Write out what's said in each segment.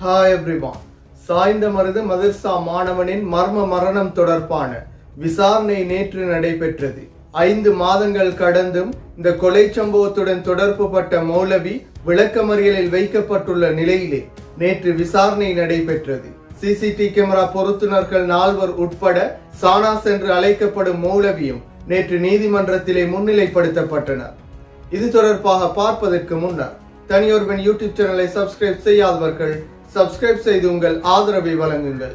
Hi everyone சாய்ந்த மருது மதர்சா மாணவனின் மர்ம மரணம் தொடர்பான விசாரணை நேற்று நடைபெற்றது. ஐந்து மாதங்கள் கடந்தும் இந்த கொலை சம்பவத்துடன் தொடர்புபட்ட மௌலவி விளக்கமறியலில் வைக்கப்பட்டுள்ள நிலையிலே நேற்று விசாரணை நடைபெற்றது. சிசிடி கேமரா பொருத்துனர்கள் நால்வர் உட்பட சானாஸ் என்று அழைக்கப்படும் மௌலவியும் நேற்று நீதிமன்றத்திலே முன்னிலைப்படுத்தப்பட்டனர். இது தொடர்பாக பார்ப்பதற்கு முன்னர் தனியொருவன் யூடியூப் சேனலை சப்ஸ்கிரைப் செய்யாதவர்கள் சப்ஸ்கிரைப் செய்து உங்கள் ஆதரவை வழங்குங்கள்.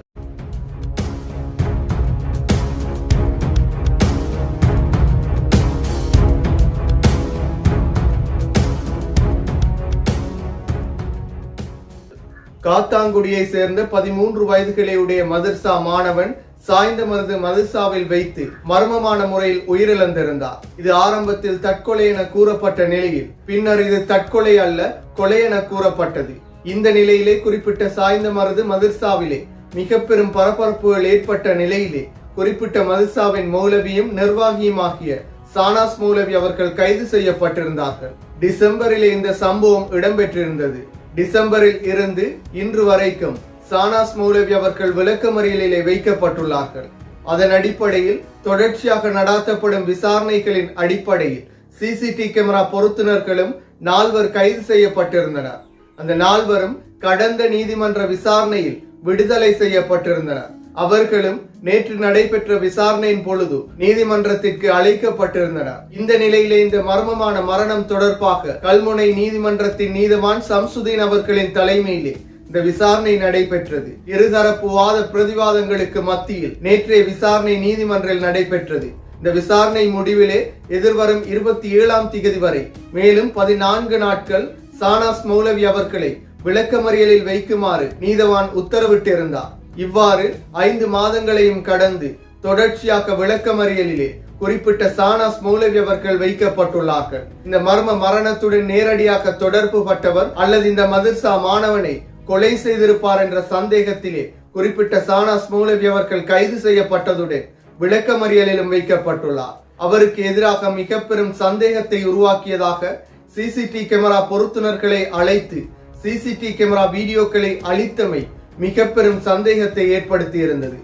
காத்தாங்குடியை சேர்ந்த பதிமூன்று வயதுகளை உடைய மதர்சா மாணவன் சாய்ந்த மருது மதர்சாவில் வைத்து மர்மமான முறையில் உயிரிழந்திருந்தார். இது ஆரம்பத்தில் தற்கொலை என கூறப்பட்ட நிலையில் பின்னர் இது தற்கொலை அல்ல கொலை என கூறப்பட்டது. இந்த நிலையிலே குறிப்பிட்ட சாய்ந்த மருது மதர்சாவிலே மிக பெரும் பரபரப்புகள் ஏற்பட்ட நிலையிலே குறிப்பிட்ட மதர்சாவின் மௌலவியும் நிர்வாகியுமாகிய சானாஸ் மௌலவி அவர்கள் கைது செய்யப்பட்டிருந்தார்கள். டிசம்பரிலே இந்த சம்பவம் இடம்பெற்றிருந்தது. டிசம்பரில் இருந்து இன்று வரைக்கும் சானாஸ் மௌலவி அவர்கள் விளக்கமறியலிலே வைக்கப்பட்டுள்ளார்கள். அதன் அடிப்படையில் தொடர்ச்சியாக நடாத்தப்படும் விசாரணைகளின் அடிப்படையில் சிசிடி கேமரா பொருத்துனர்களும் நால்வர் கைது செய்யப்பட்டிருந்தனர். அந்த நால்வரும் கடந்த நீதிமன்ற விசாரணையில் விடுதலை செய்யப்பட்டிருந்தனர். அவர்களும் நேற்று நடைபெற்ற விசாரணையின் பொழுது நீதிமன்றத்திற்கு அழைக்கப்பட்டிருந்தனர். இந்த நிலையிலே இந்த மர்மமான மரணம் தொடர்பாக கல்முனை நீதிமன்றத்தின் நீதிவான் சம்சுதீன் அவர்களின் தலைமையிலே இந்த விசாரணை நடைபெற்றது. இருதரப்பு வாத பிரதிவாதங்களுக்கு மத்தியில் நேற்றைய விசாரணை நீதிமன்றில் நடைபெற்றது. இந்த விசாரணை முடிவிலே எதிர்வரும் இருபத்தி ஏழாம் திகதி வரை மேலும் பதினான்கு நாட்கள் சானாஸ் மௌலவி அவர்களை விளக்கமறியலில் வைக்குமாறு நீதவான் உத்தரவிட்டிருந்தார். இவ்வாறு ஐந்து மாதங்களையும் கடந்து தொடர்ச்சியாக விளக்கமறியலிலே குறிப்பிட்ட சானாஸ் மௌலவி அவர்கள் வைக்கப்பட்டுள்ளார்கள். இந்த மர்ம மரணத்துடன் நேரடியாக தொடர்பு பட்டவர் அல்லது இந்த மதர்சா மாணவனை கொலை செய்திருப்பார் என்ற சந்தேகத்திலே குறிப்பிட்ட சானாஸ் மௌலவி அவர்கள் கைது செய்யப்பட்டதுடன் விளக்கமறியலிலும் வைக்கப்பட்டுள்ளார். அவருக்கு எதிராக மிக பெரும் சந்தேகத்தை உருவாக்கியதாக சிசிடி கேமரா பொருத்துனர்களை அழைத்து சிசிடி கேமரா வீடியோக்களை அளித்தமை மிக பெரும் சந்தேகத்தை ஏற்படுத்தி இருந்தது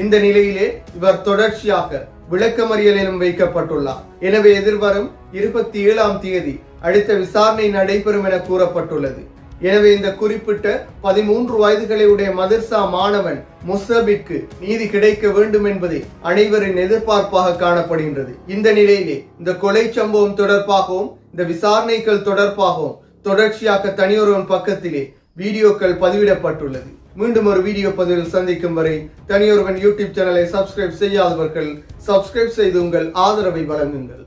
இந்த நிலையிலே இவர் தொடர்ச்சியாக விளக்கமறியலிலும் வைக்கப்பட்டுள்ளார். எனவே எதிர்வரும் இருபத்தி ஏழாம் தேதி அடுத்த விசாரணை நடைபெறும் என கூறப்பட்டுள்ளது. எனவே இந்த குறிப்பிட்ட பதிமூன்று வயதுகளை உடைய மதர்சா மாணவன் முசபிக்கு நீதி கிடைக்க வேண்டும் என்பதே அனைவரின் எதிர்பார்ப்பாக காணப்படுகின்றது. இந்த நிலையிலே இந்த கொலை சம்பவம் தொடர்பாகவும் இந்த விசாரணைகள் தொடர்பாகவும் தொடர்ச்சியாக தனியொருவன் பக்கத்திலே வீடியோக்கள் பதிவிடப்பட்டுள்ளது. மீண்டும் ஒரு வீடியோ பதிவில் சந்திக்கும் வரை தனியொருவன் யூடியூப் சேனலை சப்ஸ்கிரைப் செய்யாதவர்கள் சப்ஸ்கிரைப் செய்து உங்கள் ஆதரவை வழங்குங்கள்.